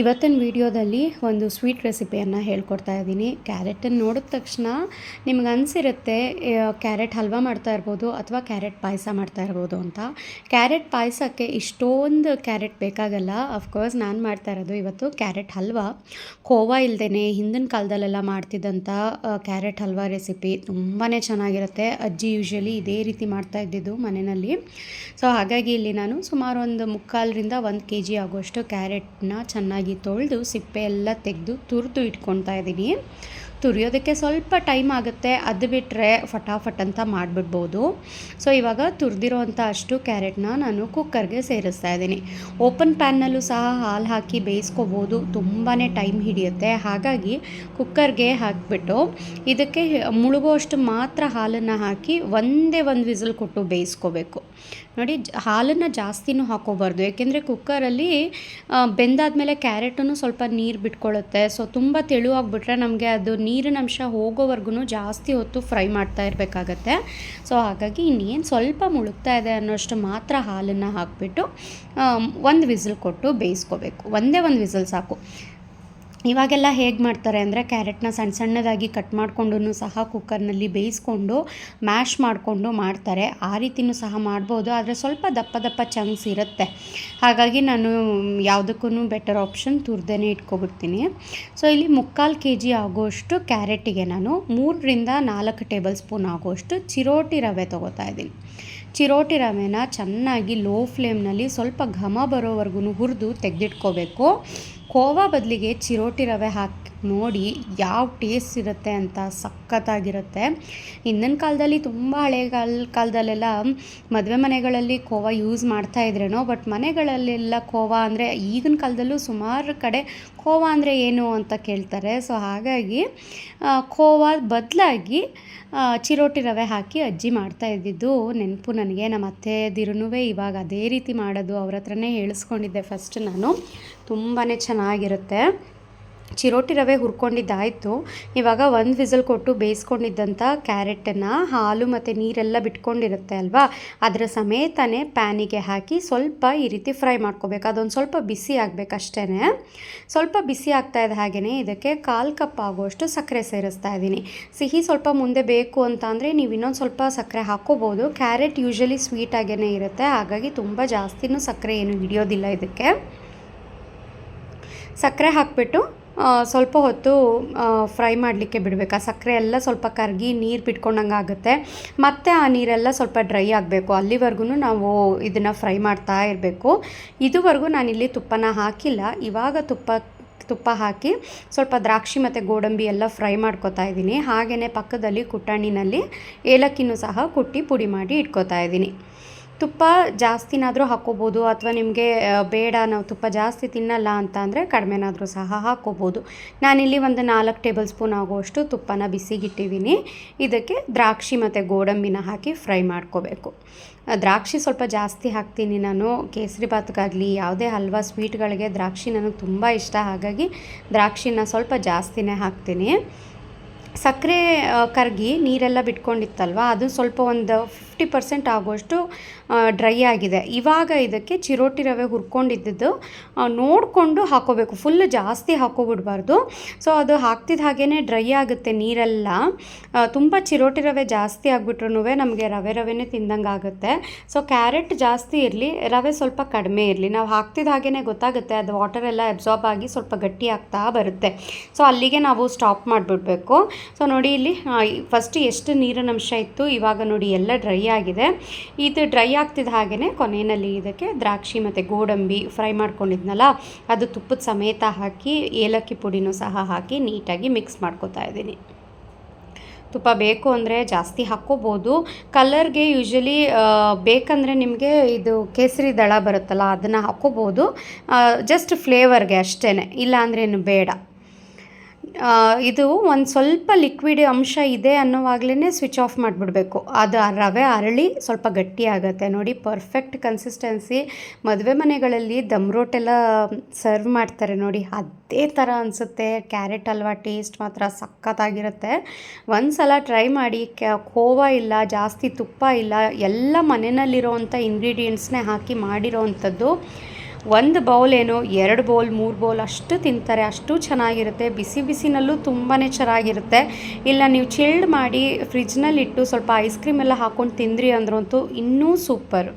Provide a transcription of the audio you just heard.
ಇವತ್ತಿನ ವಿಡಿಯೋದಲ್ಲಿ ಒಂದು ಸ್ವೀಟ್ ರೆಸಿಪಿಯನ್ನು ಹೇಳ್ಕೊಡ್ತಾ ಇದ್ದೀನಿ. ಕ್ಯಾರೆಟನ್ನು ನೋಡಿದ ತಕ್ಷಣ ನಿಮ್ಗೆ ಅನಿಸಿರುತ್ತೆ ಕ್ಯಾರೆಟ್ ಹಲ್ವಾ ಮಾಡ್ತಾ ಇರ್ಬೋದು ಅಥವಾ ಕ್ಯಾರೆಟ್ ಪಾಯಸ ಮಾಡ್ತಾ ಇರ್ಬೋದು ಅಂತ. ಕ್ಯಾರೆಟ್ ಪಾಯಸಕ್ಕೆ ಇಷ್ಟೊಂದು ಕ್ಯಾರೆಟ್ ಬೇಕಾಗಲ್ಲ. ಅಫ್ಕೋರ್ಸ್ ನಾನು ಮಾಡ್ತಾ ಇರೋದು ಇವತ್ತು ಕ್ಯಾರೆಟ್ ಹಲ್ವಾ. ಖೋವಾ ಇಲ್ಲದೇ ಹಿಂದಿನ ಕಾಲದಲ್ಲೆಲ್ಲ ಮಾಡ್ತಿದ್ದಂಥ ಕ್ಯಾರೆಟ್ ಹಲ್ವಾ ರೆಸಿಪಿ ತುಂಬಾ ಚೆನ್ನಾಗಿರುತ್ತೆ. ಅಜ್ಜಿ ಯೂಶ್ವಲಿ ಇದೇ ರೀತಿ ಮಾಡ್ತಾ ಇದ್ದಿದ್ದು ಮನೆಯಲ್ಲಿ. ಸೊ ಹಾಗಾಗಿ ಇಲ್ಲಿ ನಾನು ಸುಮಾರು ಒಂದು ಮುಕ್ಕಾಲರಿಂದ ಒಂದು ಕೆ ಜಿ ಆಗುವಷ್ಟು ಕ್ಯಾರೆಟ್ನ ಚೆನ್ನಾಗಿ ತೊಳೆದು ಸಿಪ್ಪೆ ಎಲ್ಲ ತೆಗೆದು ತುರಿದು ಇಟ್ಕೊತಾ ಇದ್ದೀನಿ ತುರಿಯೋದಕ್ಕೆ ಸ್ವಲ್ಪ ಟೈಮ್ ಆಗುತ್ತೆ, ಅದು ಬಿಟ್ಟರೆ ಫಟಾಫಟ್ ಅಂತ ಮಾಡಿಬಿಡ್ಬೋದು. ಸೊ ಇವಾಗ ತುರಿದಿರೋವಂಥ ಅಷ್ಟು ಕ್ಯಾರೆಟ್ನ ನಾನು ಕುಕ್ಕರ್ಗೆ ಸೇರಿಸ್ತಾ ಇದ್ದೀನಿ. ಓಪನ್ ಪ್ಯಾನ್ನಲ್ಲೂ ಸಹ ಹಾಲು ಹಾಕಿ ಬೇಯಿಸ್ಕೋಬೋದು ತುಂಬಾ ಟೈಮ್ ಹಿಡಿಯುತ್ತೆ. ಹಾಗಾಗಿ ಕುಕ್ಕರ್ಗೆ ಹಾಕಿಬಿಟ್ಟು ಇದಕ್ಕೆ ಮುಳುಗುವಷ್ಟು ಮಾತ್ರ ಹಾಲನ್ನು ಹಾಕಿ ಒಂದೇ ಒಂದು ವಿಸಲ್ ಕೊಟ್ಟು ಬೇಯಿಸ್ಕೋಬೇಕು. ನೋಡಿ ಹಾಲನ್ನು ಜಾಸ್ತಿನೂ ಹಾಕೋಬಾರ್ದು. ಯಾಕೆಂದರೆ ಕುಕ್ಕರಲ್ಲಿ ಬೆಂದಾದಮೇಲೆ ಕ್ಯಾರೆಟನ್ನು ಸ್ವಲ್ಪ ನೀರು ಬಿಟ್ಕೊಳ್ಳುತ್ತೆ ಸೊ ತುಂಬ ತೆಳುವಾಗಿಬಿಟ್ರೆ ನಮಗೆ ಅದು ನೀರಿನ ಅಂಶ ಹೋಗೋವರೆಗೂ ಜಾಸ್ತಿ ಹೊತ್ತು ಫ್ರೈ ಮಾಡ್ತಾ ಇರಬೇಕಾಗತ್ತೆ. ಸೊ, ಹಾಗಾಗಿ ಇನ್ನೇನು ಸ್ವಲ್ಪ ಮುಳುಗ್ತಾ ಇದೆ ಅನ್ನೋಷ್ಟು ಮಾತ್ರ ಹಾಲನ್ನು ಹಾಕಿಬಿಟ್ಟು ಒಂದು ವಿಸಿಲ್ ಕೊಟ್ಟು ಬೇಯಿಸ್ಕೋಬೇಕು. ಒಂದೇ ಒಂದು ವಿಸಿಲ್ ಸಾಕು. ಇವಾಗೆಲ್ಲ ಹೇಗೆ ಮಾಡ್ತಾರೆ ಅಂದರೆ ಕ್ಯಾರೆಟ್ನ ಸಣ್ಣ ಸಣ್ಣದಾಗಿ ಕಟ್ ಮಾಡಿಕೊಂಡು ಸಹ ಕುಕ್ಕರ್ನಲ್ಲಿ ಬೇಯಿಸ್ಕೊಂಡು ಮ್ಯಾಶ್ ಮಾಡಿಕೊಂಡು ಮಾಡ್ತಾರೆ. ಆ ರೀತಿಯೂ ಸಹ ಮಾಡ್ಬೋದು. ಆದರೆ ಸ್ವಲ್ಪ ದಪ್ಪ ದಪ್ಪ ಚಂಕ್ಸ್ ಇರುತ್ತೆ. ಹಾಗಾಗಿ ನಾನು ಯಾವುದಕ್ಕೂ ಬೆಟರ್ ಆಪ್ಷನ್ ತುರ್ದೇ ಇಟ್ಕೊಬಿಡ್ತೀನಿ. ಸೊ ಇಲ್ಲಿ ಮುಕ್ಕಾಲು ಕೆ ಜಿ ಆಗೋಷ್ಟು ಕ್ಯಾರೆಟಿಗೆ ನಾನು ಮೂರರಿಂದ ನಾಲ್ಕು ಟೇಬಲ್ ಸ್ಪೂನ್ ಆಗೋಷ್ಟು ಚಿರೋಟಿ ರವೆ ತೊಗೋತಾ ಇದ್ದೀನಿ. ಚಿರೋಟಿ ರವೆನ ಚೆನ್ನಾಗಿ ಲೋ ಫ್ಲೇಮ್ನಲ್ಲಿ ಸ್ವಲ್ಪ ಘಮ ಬರೋವರೆಗೂ ಹುರಿದು ತೆಗೆದಿಟ್ಕೋಬೇಕು. ಕೋವಾ ಬದಲಿಗೆ ಚಿರೋಟಿ ರವೆ ಹಾಕಿ ನೋಡಿ ಯಾವ ಟೇಸ್ಟ್ ಇರುತ್ತೆ ಅಂತ ಸಖತ್ತಾಗಿರುತ್ತೆ. ಹಿಂದಿನ ಕಾಲದಲ್ಲಿ ತುಂಬ ಹಳೆ ಕಾಲ, ಕಾಲದಲ್ಲೆಲ್ಲ ಮದುವೆ ಮನೆಗಳಲ್ಲಿ ಕೋವಾ ಯೂಸ್ ಮಾಡ್ತಾ ಇದ್ರೇನೋ ಬಟ್ ಮನೆಗಳಲ್ಲೆಲ್ಲ ಕೋವಾ ಅಂದರೆ ಈಗಿನ ಕಾಲದಲ್ಲೂ ಸುಮಾರು ಕಡೆ ಕೋವಾ ಅಂದರೆ ಏನು ಅಂತ ಕೇಳ್ತಾರೆ. ಸೊ ಹಾಗಾಗಿ ಕೋವಾ ಬದಲಾಗಿ ಚಿರೋಟಿ ರವೆ ಹಾಕಿ ಅಜ್ಜಿ ಮಾಡ್ತಾ ಇದ್ದಿದ್ದು ನೆನಪು ನನಗೆ. ನಮ್ಮ ಅತ್ತೆದಿರೂ ಇವಾಗ ಅದೇ ರೀತಿ ಮಾಡೋದು, ಅವ್ರ ಹತ್ರನೇ ಹೇಳಿಸ್ಕೊಂಡಿದ್ದೆ ಫಸ್ಟ್ ನಾನು. ತುಂಬಾ ಚೆನ್ನಾಗಿರುತ್ತೆ. ಚಿರೋಟಿ ರವೆ ಹುರ್ಕೊಂಡಿದ್ದಾಯಿತು. ಇವಾಗ ಒಂದು ವಿಸಲ್ ಕೊಟ್ಟು ಬೇಯಿಸ್ಕೊಂಡಿದ್ದಂಥ ಕ್ಯಾರೆಟನ್ನು ಹಾಲು ಮತ್ತು ನೀರೆಲ್ಲ ಬಿಟ್ಕೊಂಡಿರುತ್ತೆ ಅಲ್ವಾ? ಅದರ ಸಮೇತನೇ ಪ್ಯಾನಿಗೆ ಹಾಕಿ ಸ್ವಲ್ಪ ಈ ರೀತಿ ಫ್ರೈ ಮಾಡ್ಕೋಬೇಕು. ಅದೊಂದು ಸ್ವಲ್ಪ ಬಿಸಿ ಆಗಬೇಕಷ್ಟೇ ಸ್ವಲ್ಪ ಬಿಸಿ ಆಗ್ತಾ ಇದ್ದ ಹಾಗೆಯೇ ಇದಕ್ಕೆ ಕಾಲು ಕಪ್ ಆಗುವಷ್ಟು ಸಕ್ಕರೆ ಸೇರಿಸ್ತಾ ಇದ್ದೀನಿ. ಸಿಹಿ ಸ್ವಲ್ಪ ಮುಂದೆ ಬೇಕು ಅಂತ ಅಂದರೆ ನೀವು ಇನ್ನೊಂದು ಸ್ವಲ್ಪ ಸಕ್ಕರೆ ಹಾಕೋಬೋದು. ಕ್ಯಾರೆಟ್ ಯೂಶ್ವಲಿ ಆಗೇ ಇರುತ್ತೆ. ಹಾಗಾಗಿ ತುಂಬ ಜಾಸ್ತಿನೂ ಸಕ್ಕರೆ ಏನು ಹಿಡಿಯೋದಿಲ್ಲ ಇದಕ್ಕೆ. ಸಕ್ಕರೆ ಹಾಕಿಬಿಟ್ಟು ಸ್ವಲ್ಪ ಹೊತ್ತು ಫ್ರೈ ಮಾಡಲಿಕ್ಕೆ ಬಿಡಬೇಕು. ಆ ಸಕ್ಕರೆ ಎಲ್ಲ ಸ್ವಲ್ಪ ಕರಗಿ ನೀರು ಬಿಟ್ಕೊಂಡಂಗೆ ಆಗುತ್ತೆ. ಮತ್ತು ಆ ನೀರೆಲ್ಲ ಸ್ವಲ್ಪ ಡ್ರೈ ಆಗಬೇಕು. ಅಲ್ಲಿವರೆಗೂ ನಾವು ಇದನ್ನು ಫ್ರೈ ಮಾಡ್ತಾ ಇರಬೇಕು. ಇದುವರೆಗೂ ನಾನಿಲ್ಲಿ ತುಪ್ಪನ ಹಾಕಿಲ್ಲ. ಇವಾಗ ತುಪ್ಪ ತುಪ್ಪ ಹಾಕಿ ಸ್ವಲ್ಪ ದ್ರಾಕ್ಷಿ ಮತ್ತು ಗೋಡಂಬಿ ಎಲ್ಲ ಫ್ರೈ ಮಾಡ್ಕೊತಾ ಇದ್ದೀನಿ. ಹಾಗೆಯೇ ಪಕ್ಕದಲ್ಲಿ ಕುಟಾಣಿನಲ್ಲಿ ಏಲಕ್ಕಿನೂ ಸಹ ಕುಟ್ಟಿ ಪುಡಿ ಮಾಡಿ ಇಟ್ಕೋತಾ ಇದ್ದೀನಿ. ತುಪ್ಪ ಜಾಸ್ತಿನಾದರೂ ಹಾಕ್ಕೋಬೋದು ಅಥವಾ ನಿಮಗೆ ಬೇಡ ನಾವು ತುಪ್ಪ ಜಾಸ್ತಿ ತಿನ್ನಲ್ಲ ಅಂತ ಅಂದರೆ ಕಡಿಮೆನಾದರೂ ಸಹ ಹಾಕ್ಕೋಬೋದು ನಾನಿಲ್ಲಿ ಒಂದು ನಾಲ್ಕು ಟೇಬಲ್ ಸ್ಪೂನ್ ಆಗುವಷ್ಟು ತುಪ್ಪನ ಬಿಸಿಗಿಟ್ಟಿದ್ದೀನಿ. ಇದಕ್ಕೆ ದ್ರಾಕ್ಷಿ ಮತ್ತು ಗೋಡಂಬಿನ ಹಾಕಿ ಫ್ರೈ ಮಾಡ್ಕೋಬೇಕು. ದ್ರಾಕ್ಷಿ ಸ್ವಲ್ಪ ಜಾಸ್ತಿ ಹಾಕ್ತೀನಿ ನಾನು. ಕೇಸರಿ ಭಾತ್ಗಾಗಲಿ, ಯಾವುದೇ ಹಲ್ವಾ, ಸ್ವೀಟ್ಗಳಿಗೆ ದ್ರಾಕ್ಷಿ ನನಗೆ ತುಂಬ ಇಷ್ಟ. ಹಾಗಾಗಿ ದ್ರಾಕ್ಷಿನ ಸ್ವಲ್ಪ ಜಾಸ್ತಿನೇ ಹಾಕ್ತೀನಿ. ಸಕ್ಕರೆ ಕರಗಿ ನೀರೆಲ್ಲ ಬಿಟ್ಕೊಂಡಿತ್ತಲ್ವ? ಅದು ಸ್ವಲ್ಪ ಒಂದು ಫಿಫ್ಟಿ ಪರ್ಸೆಂಟ್ ಆಗುವಷ್ಟು ಡ್ರೈ ಆಗಿದೆ. ಇವಾಗ ಇದಕ್ಕೆ ಚಿರೋಟಿ ರವೆ ಹುರ್ಕೊಂಡಿದ್ದು ನೋಡಿಕೊಂಡು ಹಾಕೋಬೇಕು. ಫುಲ್ ಜಾಸ್ತಿ ಹಾಕೋಬಿಡ್ಬಾರ್ದು. ಸೊ ಅದು ಹಾಕ್ತಿದ್ದ ಹಾಗೇ ಡ್ರೈ ಆಗುತ್ತೆ ನೀರೆಲ್ಲ. ತುಂಬ ಚಿರೋಟಿ ರವೆ ಜಾಸ್ತಿ ಆಗಿಬಿಟ್ರು ನಮಗೆ ರವೆ ರವೆನೇ ತಿಂದಂಗೆ ಆಗುತ್ತೆ. ಸೊ ಕ್ಯಾರೆಟ್ ಜಾಸ್ತಿ ಇರಲಿ, ರವೆ ಸ್ವಲ್ಪ ಕಡಿಮೆ ಇರಲಿ. ನಾವು ಹಾಕ್ತಿದ್ದ ಹಾಗೇ ಗೊತ್ತಾಗುತ್ತೆ, ಅದು ವಾಟರ್ ಎಲ್ಲ ಅಬ್ಸಾರ್ಬ್ ಆಗಿ ಸ್ವಲ್ಪ ಗಟ್ಟಿ ಆಗ್ತಾ ಬರುತ್ತೆ. ಸೊ ಅಲ್ಲಿಗೆ ನಾವು ಸ್ಟಾಪ್ ಮಾಡಿಬಿಡ್ಬೇಕು. ಸೊ ನೋಡಿ ಇಲ್ಲಿ ಫಸ್ಟ್ ಎಷ್ಟು ನೀರಿನ ಅಂಶ ಇತ್ತು, ಇವಾಗ ನೋಡಿ ಎಲ್ಲ ಡ್ರೈ ಆಗಿದೆ. ಇದು ಡ್ರೈ ಆಗ್ತಿದ್ದ ಹಾಗೆಯೇ ಕೊನೆಯಲ್ಲಿ ಇದಕ್ಕೆ ದ್ರಾಕ್ಷಿ ಮತ್ತು ಗೋಡಂಬಿ ಫ್ರೈ ಮಾಡ್ಕೊಂಡಿದ್ನಲ್ಲ, ಅದು ತುಪ್ಪದ ಸಮೇತ ಹಾಕಿ, ಏಲಕ್ಕಿ ಪುಡಿನೂ ಸಹ ಹಾಕಿ ನೀಟಾಗಿ ಮಿಕ್ಸ್ ಮಾಡ್ಕೊತಾ ಇದ್ದೀನಿ. ತುಪ್ಪ ಬೇಕು ಅಂದರೆ ಜಾಸ್ತಿ ಹಾಕ್ಕೋಬೋದು. ಕಲರ್ಗೆ ಯೂಶ್ವಲಿ ಬೇಕಂದರೆ ನಿಮಗೆ ಇದು ಕೇಸರಿ ದಳ ಬರುತ್ತಲ್ಲ, ಅದನ್ನು ಹಾಕ್ಕೋಬೋದು. ಜಸ್ಟ್ ಫ್ಲೇವರ್ಗೆ ಅಷ್ಟೇ ಇಲ್ಲ ಅಂದ್ರೇನು ಬೇಡ. ಇದು ಒಂದು ಸ್ವಲ್ಪ ಲಿಕ್ವಿಡ್ ಅಂಶ ಇದೆ ಅನ್ನೋವಾಗಲೇ ಸ್ವಿಚ್ ಆಫ್ ಮಾಡಿಬಿಡ್ಬೇಕು. ಅದು ರವೆ ಅರಳಿ ಸ್ವಲ್ಪ ಗಟ್ಟಿ ಆಗುತ್ತೆ. ನೋಡಿ ಪರ್ಫೆಕ್ಟ್ ಕನ್ಸಿಸ್ಟೆನ್ಸಿ ಮದುವೆ ಮನೆಗಳಲ್ಲಿ ದಮ್ ರೋಟೆಲ್ಲ ಸರ್ವ್ ಮಾಡ್ತಾರೆ ನೋಡಿ. ಅದೇ ಥರ ಅನಿಸುತ್ತೆ. ಕ್ಯಾರೆಟ್ ಹಲ್ವಾ ಟೇಸ್ಟ್ ಮಾತ್ರ ಸಖತ್ತಾಗಿರುತ್ತೆ. ಒಂದು ಸಲ ಟ್ರೈ ಮಾಡಿ ಕ್ಯಾ ಖೋವಾ ಇಲ್ಲ, ಜಾಸ್ತಿ ತುಪ್ಪ ಇಲ್ಲ, ಎಲ್ಲ ಮನೆಯಲ್ಲಿರೋವಂಥ ಇಂಗ್ರೀಡಿಯೆಂಟ್ಸ್ನೇ ಹಾಕಿ ಮಾಡಿರೋವಂಥದ್ದು ಒಂದು ಬೌಲ್ ಏನು, ಎರಡು ಬೌಲ್ ಮೂರು ಬೌಲ್ ಅಷ್ಟು ತಿಂತಾರೆ, ಅಷ್ಟು ಚೆನ್ನಾಗಿರುತ್ತೆ, ಬಿಸಿ ಬಿಸಿನಲ್ಲೂ ತುಂಬಾ ಚೆನ್ನಾಗಿರುತ್ತೆ. ಇಲ್ಲ, ನೀವು ಚಿಲ್ಡ್ ಮಾಡಿ ಫ್ರಿಜ್ನಲ್ಲಿಟ್ಟು ಸ್ವಲ್ಪ ಐಸ್ ಕ್ರೀಮ್ ಎಲ್ಲ ಹಾಕ್ಕೊಂಡು ತಿಂದ್ರಿ ಅಂದ್ರಂತೂ ಇನ್ನೂ ಸೂಪರ್